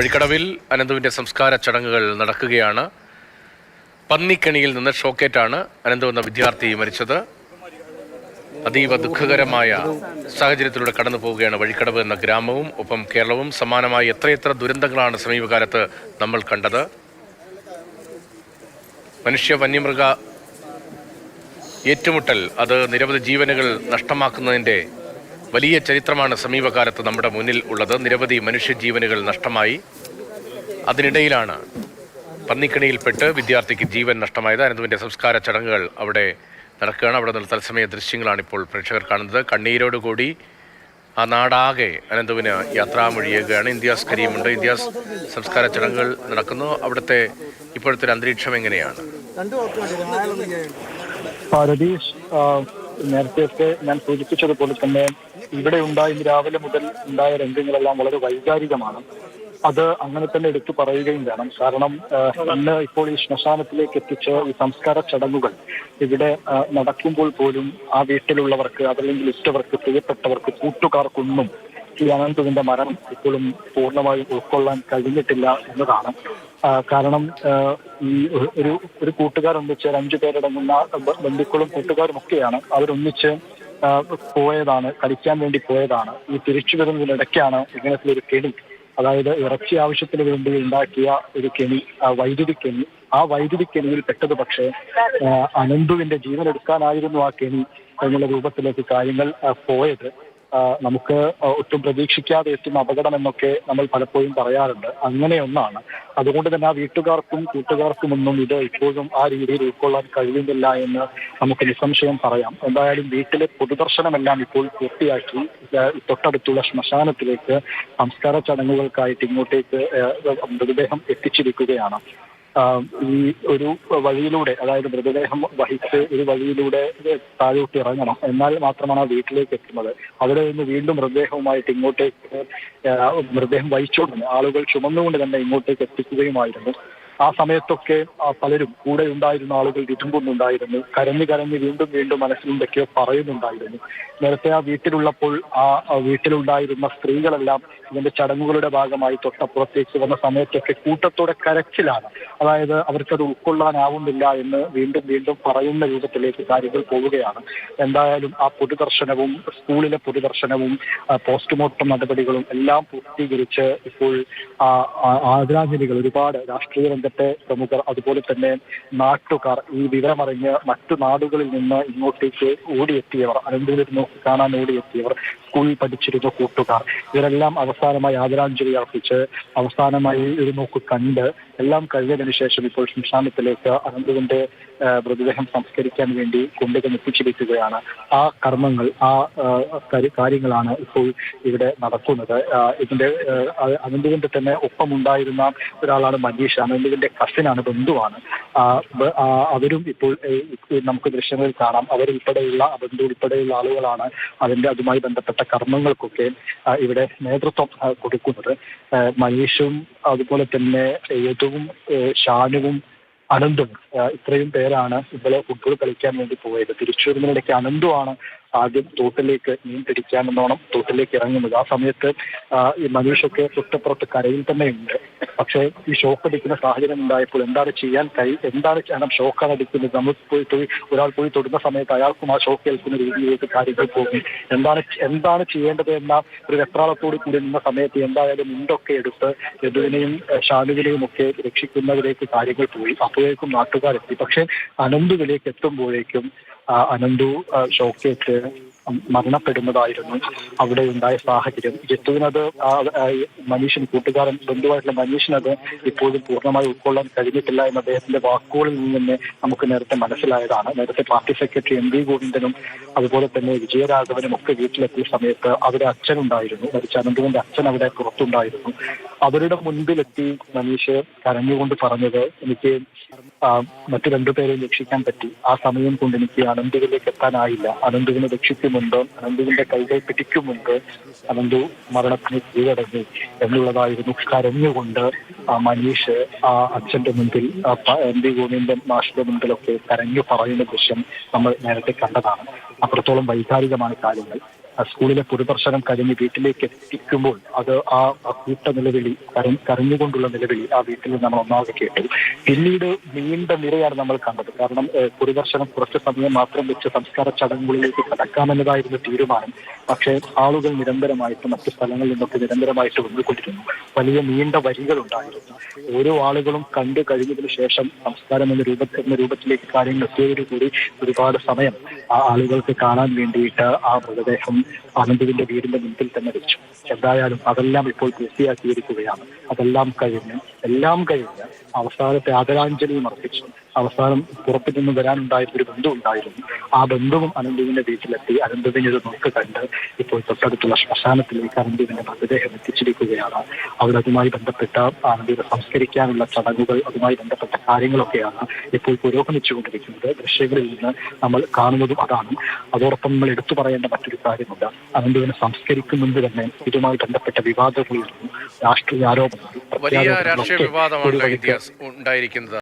വഴിക്കടവിൽ അനന്തുവിന്റെ സംസ്കാര ചടങ്ങുകൾ നടക്കുകയാണ്. പന്നിക്കണിയിൽ നിന്ന് ഷോക്കേറ്റാണ് അനന്തു എന്ന വിദ്യാർത്ഥി മരിച്ചത്. അതീവ ദുഃഖകരമായ സാഹചര്യത്തിലൂടെ കടന്നു പോവുകയാണ് വഴിക്കടവ് എന്ന ഗ്രാമവും ഒപ്പം കേരളവും സമാനമായി എത്രയെത്ര ദുരന്തങ്ങളാണ് സമീപകാലത്ത് നമ്മൾ കണ്ടത്. മനുഷ്യ വന്യമൃഗ ഏറ്റുമുട്ടൽ അത് നിരവധി ജീവനുകൾ നഷ്ടമാക്കുന്നതിന്റെ വലിയ ചരിത്രമാണ് സമീപകാലത്ത് നമ്മുടെ മുന്നിൽ ഉള്ളത്. നിരവധി മനുഷ്യജീവനുകൾ നഷ്ടമായി. അതിനിടയിലാണ് പന്നിക്കണിയിൽപ്പെട്ട് വിദ്യാർത്ഥിക്ക് ജീവൻ നഷ്ടമായത്. അനന്തുവിന്റെ സംസ്കാര ചടങ്ങുകൾ അവിടെ നടക്കുകയാണ്. അവിടെ നിന്ന് തത്സമയ ദൃശ്യങ്ങളാണ് ഇപ്പോൾ പ്രേക്ഷകർ കാണുന്നത്. കണ്ണീരോടുകൂടി ആ നാടാകെ അനന്തുവിന് യാത്രാമൊഴിയുകയാണ് ഇന്ത്യാസ് കരീമുണ്ട് ഇന്ത്യാസ് സംസ്കാര ചടങ്ങുകൾ നടക്കുന്നു. അവിടുത്തെ ഇപ്പോഴത്തെ ഒരു അന്തരീക്ഷം എങ്ങനെയാണ്? രതീഷ് ആ, നേരത്തെ ഞാൻ സൂചിപ്പിച്ചതുപോലെ തന്നെ ഇവിടെ ഉണ്ടായ രാവിലെ മുതൽ ഉണ്ടായ രംഗങ്ങളെല്ലാം വളരെ വൈകാരികമാണ്. അത് അങ്ങനെ തന്നെ എടുത്തു പറയുകയും വേണം. കാരണം ഇന്ന് ഇപ്പോൾ ഈ ശ്മശാനത്തിലേക്ക് എത്തിച്ച ഈ സംസ്കാര ചടങ്ങുകൾ ഇവിടെ നടക്കുമ്പോൾ പോലും ആ വീട്ടിലുള്ളവർക്ക് അതല്ലെങ്കിൽ ഇഷ്ടവർക്ക് പ്രിയപ്പെട്ടവർക്ക് കൂട്ടുകാർക്കൊന്നും ഈ അനന്തുവിന്റെ മരണം ഇപ്പോഴും പൂർണമായും ഉൾക്കൊള്ളാൻ കഴിഞ്ഞിട്ടില്ല എന്നതാണ്. കാരണം ഈ ഒരു- ഒരു കൂട്ടുകാരൊന്നിച്ച് അഞ്ചു പേരടങ്ങുന്ന ബന്ധുക്കളും കൂട്ടുകാരും ഒക്കെയാണ് അവരൊന്നിച്ച് പോയതാണ് കളിക്കാൻ വേണ്ടി പോയതാണ്. ഈ തിരിച്ചു വരുന്നതിനിടയ്ക്കാണ് ഇങ്ങനത്തെ ഒരു കെണി അതായത് ഇറച്ചി ആവശ്യത്തിന് വേണ്ടി ഉണ്ടാക്കിയ ഒരു കെണി ആ വൈദ്യുതി കെണി. ആ വൈദ്യുതി കെണിയിൽ പെട്ടത് പക്ഷേ അനന്തുവിന്റെ ജീവൻ എടുക്കാനായിരുന്നു ആ കെണി എന്നുള്ള രൂപത്തിലേക്ക് കാര്യങ്ങൾ പോയത്. നമുക്ക് ഒട്ടും പ്രതീക്ഷിക്കാതെ എത്തുന്ന അപകടം എന്നൊക്കെ നമ്മൾ പലപ്പോഴും പറയാറുണ്ട്. അങ്ങനെ ഒന്നാണ്. അതുകൊണ്ട് തന്നെ ആ വീട്ടുകാർക്കും കൂട്ടുകാർക്കുമൊന്നും ഇത് ഇപ്പോഴും ആ രീതിയിൽ ഉൾക്കൊള്ളാൻ കഴിയുന്നില്ല എന്ന് നമുക്ക് നിസ്സംശയം പറയാം. എന്തായാലും വീട്ടിലെ പൊതുദർശനമെല്ലാം ഇപ്പോൾ പൂർത്തിയാക്കി. തൊട്ടടുത്തുള്ള ശ്മശാനത്തിലേക്ക് സംസ്കാര ചടങ്ങുകൾക്കായിട്ട് ഇങ്ങോട്ടേക്ക് മൃതദേഹം എത്തിച്ചിരിക്കുകയാണ്. ഈ ഒരു വഴിയിലൂടെ അതായത് മൃതദേഹം വഹിച്ച് ഒരു വഴിയിലൂടെ താഴോട്ട് ഇറങ്ങണം. എന്നാൽ മാത്രമാണ് ആ വീട്ടിലേക്ക് എത്തുന്നത്. അവിടെ നിന്ന് വീണ്ടും മൃതദേഹവുമായിട്ട് ഇങ്ങോട്ടേക്ക് മൃതദേഹം വഹിച്ചുകൊണ്ട് ആളുകൾ ചുമന്നുകൊണ്ട് തന്നെ ഇങ്ങോട്ടേക്ക് എത്തിക്കുകയുമായിരുന്നു. ആ സമയത്തൊക്കെ പലരും കൂടെ ഉണ്ടായിരുന്ന ആളുകൾ വിതുമ്പുന്നുണ്ടായിരുന്നു. കരഞ്ഞു കരഞ്ഞ് വീണ്ടും വീണ്ടും മനസ്സിലുണ്ടൊക്കെയോ പറയുന്നുണ്ടായിരുന്നു. നേരത്തെ ആ വീട്ടിലുള്ളപ്പോൾ ആ വീട്ടിലുണ്ടായിരുന്ന സ്ത്രീകളെല്ലാം ഇതിന്റെ ചടങ്ങുകളുടെ ഭാഗമായി തൊട്ടപ്പുറത്തേക്ക് വന്ന സമയത്തൊക്കെ കൂട്ടത്തോടെ കരച്ചിലാണ്. അതായത് അവർക്കത് ഉൾക്കൊള്ളാനാവുന്നില്ല എന്ന് വീണ്ടും വീണ്ടും പറയുന്ന രൂപത്തിലേക്ക് കാര്യങ്ങൾ പോവുകയാണ്. എന്തായാലും ആ പൊതുദർശനവും സ്കൂളിലെ പൊതുദർശനവും പോസ്റ്റ്മോർട്ടം നടപടികളും എല്ലാം പൂർത്തീകരിച്ച് ഇപ്പോൾ ആദരാഞ്ജലികൾ ഒരുപാട് രാഷ്ട്രീയ രംഗത്തെ പ്രമുഖർ അതുപോലെ തന്നെ നാട്ടുകാർ ഈ വിവരമറിഞ്ഞ് മറ്റു നാടുകളിൽ നിന്ന് ഇങ്ങോട്ടേക്ക് ഓടിയെത്തിയവർ അനന്തപുരത്ത് നോക്കി കാണാൻ ഓടിയെത്തിയവർ സ്കൂളിൽ പഠിച്ചിരുന്ന കൂട്ടുകാർ. ഇവരെല്ലാം അവസാനമായി ആദരാഞ്ജലി അർപ്പിച്ച് അവസാനമായി ഒരു നോക്ക് കണ്ട് എല്ലാം കഴിഞ്ഞതിന് ശേഷം ഇപ്പോൾ ശ്മശാനത്തിലേക്ക് അനന്തുവിന്റെ മൃതദേഹം സംസ്കരിക്കാൻ വേണ്ടി കൊണ്ടുവന്ന് എത്തിച്ചിരിക്കുകയാണ്. ആ കർമ്മങ്ങൾ ആ കാര്യങ്ങളാണ് ഇപ്പോൾ ഇവിടെ നടക്കുന്നത്. ഇതിന്റെ അനന്തുവിന്റെ തന്നെ ഒപ്പമുണ്ടായിരുന്ന ഒരാളാണ് മനീഷ്. അനന്തുവിന്റെ കസിനാണ് ബന്ധുവാണ്. അവരും ഇപ്പോൾ നമുക്ക് ദൃശ്യങ്ങളിൽ കാണാം. അവരുൾപ്പെടെയുള്ള ബന്ധു ഉൾപ്പെടെയുള്ള ആളുകളാണ് അതിന്റെ അതുമായി ബന്ധപ്പെട്ട കർമ്മങ്ങൾക്കൊക്കെ ഇവിടെ നേതൃത്വം കൊടുക്കുന്നത്. മനീഷും അതുപോലെ തന്നെ യദുവും ഷാനുവും അനന്തും ഇത്രയും പേരാണ് ഇന്നലെ ഫുട്ബോൾ കളിക്കാൻ വേണ്ടി പോയത്. തിരിച്ചു വരുന്നതിനിടയ്ക്ക് അനന്തുമാണ് ആദ്യം തോട്ടിലേക്ക് മീൻ പിടിക്കാമെന്നോണം തോട്ടിലേക്ക് ഇറങ്ങുന്നത്. ആ സമയത്ത് ഈ മനുഷ്യൊക്കെ തൊട്ടപ്പുറത്ത് കരയിൽ തന്നെ ഉണ്ട് പക്ഷേ ഈ ഷോക്ക് അടിക്കുന്ന സാഹചര്യം ഉണ്ടായപ്പോൾ എന്താണ് ചെയ്യാൻ കഴി എന്താണ് കാരണം ഷോക്കാണ് അടിക്കുന്നത്? നമ്മൾ പോയി പോയി ഒരാൾ പോയി തൊടുന്ന സമയത്ത് അയാൾക്കും ആ ഷോക്ക് ഏൽക്കുന്ന രീതിയിലേക്ക് കാര്യങ്ങൾ പോകും എന്താണ് എന്താണ് ചെയ്യേണ്ടത് എന്ന ഒരു വെപ്രാളത്തോട് കൂടി നിന്ന സമയത്ത് എന്തായാലും മുണ്ടൊക്കെ എടുത്ത് യദുവിനെയും ഷാനുവിനെയും ഒക്കെ രക്ഷിക്കുന്നതിലേക്ക് കാര്യങ്ങൾ പോയി. അപ്പോഴേക്കും നാട്ടുകാരെത്തി. പക്ഷെ അനന്തുവിലേക്ക് എത്തുമ്പോഴേക്കും അനന്തു ഷോക്കേറ്റ് മരണപ്പെടുന്നതായിരുന്നു. അവിടെ ഉണ്ടായ സാഹചര്യം. ജിത്തുവിനത് മനീഷൻ കൂട്ടുകാരൻ ബന്ധുവായിട്ടുള്ള മനീഷിനത് ഇപ്പോഴും പൂർണമായി ഉൾക്കൊള്ളാൻ കഴിഞ്ഞിട്ടില്ല എന്ന അദ്ദേഹത്തിന്റെ വാക്കുകളിൽ നിന്ന് തന്നെ നമുക്ക് നേരത്തെ മനസ്സിലായതാണ്. നേരത്തെ പാർട്ടി സെക്രട്ടറി എം വി ഗോവിന്ദനും അതുപോലെ തന്നെ വിജയരാഘവനും ഒക്കെ വീട്ടിലെത്തിയ സമയത്ത് അവിടെ അച്ഛനുണ്ടായിരുന്നു. മരിച്ച അനന്തുവിന്റെ അച്ഛൻ അവിടെ പുറത്തുണ്ടായിരുന്നു. അവരുടെ മുൻപിലെത്തി മനീഷ് കരഞ്ഞുകൊണ്ട് പറഞ്ഞത് എനിക്ക് മറ്റു രണ്ടുപേരെ രക്ഷിക്കാൻ പറ്റി. ആ സമയം കൊണ്ട് എനിക്ക് അനന്തുവിലേക്ക് എത്താനായില്ല. അനന്തുവിനെ രക്ഷിക്കുമുണ്ടോ അനന്തുവിന്റെ കൈകൾ പിടിക്കുമുണ്ട് അനന്തു മരണത്തിന് കീഴടങ്ങി എന്നുള്ളതായിരുന്നു കരഞ്ഞുകൊണ്ട് ആ മനീഷ് ആ അച്ഛന്റെ മുൻപിൽ എം ഡി ഗോവിന്ദൻ മാഷിന്റെ മുൻപിലൊക്കെ കരഞ്ഞു പറയുന്ന ദൃശ്യം നമ്മൾ നേരത്തെ കണ്ടതാണ്. അത്രത്തോളം വൈകാരികമാണ് കാര്യങ്ങൾ. സ്കൂളിലെ പൊതുദർശനം കഴിഞ്ഞ് വീട്ടിലേക്ക് എത്തിക്കുമ്പോൾ അത് ആ കൂട്ട നിലവിളി കര- കരഞ്ഞുകൊണ്ടുള്ള നിലവിളി ആ വീട്ടിൽ നമ്മൾ ഒന്നാകെ കേട്ടു. പിന്നീട് നീണ്ട നിരയാണ് നമ്മൾ കണ്ടത്. കാരണം പൊതുദർശനം കുറച്ച് സമയം മാത്രം വെച്ച് സംസ്കാര ചടങ്ങുകളിലേക്ക് കടക്കാമെന്നതായിരുന്നു തീരുമാനം. പക്ഷേ ആളുകൾ നിരന്തരമായിട്ട് മറ്റു സ്ഥലങ്ങളിൽ നിന്നൊക്കെ നിരന്തരമായിട്ട് വന്നുകൊണ്ടിരുന്നു. വലിയ നീണ്ട വരികൾ ഉണ്ടായിരുന്നു ഓരോ ആളുകളും കണ്ടു കഴിഞ്ഞതിന് ശേഷം സംസ്കാരം എന്ന രൂപ എന്ന രൂപത്തിലേക്ക് കാര്യങ്ങൾ എത്തിയതോടുകൂടി ഒരുപാട് സമയം ആ ആളുകൾക്ക് കാണാൻ വേണ്ടിയിട്ട് ആ മൃതദേഹം അനന്തുവിന്റെ വീടിന്റെ മുൻപിൽ തന്നെ വെച്ചു. എന്തായാലും അതെല്ലാം ഇപ്പോൾ പൂർത്തിയാക്കിയിരിക്കുകയാണ്. അതെല്ലാം കഴിഞ്ഞ് എല്ലാം കഴിഞ്ഞ് അവസാനത്തെ ആദരാഞ്ജലിയും അർപ്പിച്ചു. അവസാനം പുറത്തു നിന്ന് വരാനുണ്ടായ ഒരു ബന്ധു ഉണ്ടായിരുന്നു. ആ ബന്ധവും അനന്തുവിന്റെ വീട്ടിലെത്തി. അനന്തുവിനെ ഒരു നോക്ക് കണ്ട് ഇപ്പോൾ തൊട്ടടുത്തുള്ള ശ്മശാനത്തിലേക്ക് അനന്തുവിന്റെ മൃതദേഹം എത്തിച്ചിരിക്കുകയാണ്. അവിടെ അതുമായി ബന്ധപ്പെട്ട അനന്തുവിനെ സംസ്കരിക്കാനുള്ള ചടങ്ങുകൾ അതുമായി ബന്ധപ്പെട്ട കാര്യങ്ങളൊക്കെയാണ് ഇപ്പോൾ പുരോഗമിച്ചുകൊണ്ടിരിക്കുന്നത്. ദൃശ്യങ്ങളിൽ നിന്ന് നമ്മൾ കാണുന്നതും അതാണ്. അതോടൊപ്പം നമ്മൾ എടുത്തു പറയേണ്ട മറ്റൊരു കാര്യമുണ്ട്. അനന്തുവിനെ സംസ്കരിക്കും മുൻപ് തന്നെ ഇതുമായി ബന്ധപ്പെട്ട വിവാദങ്ങളുയർന്നു രാഷ്ട്രീയ ആരോപണങ്ങൾ ഉണ്ടായിരിക്കുന്നത്.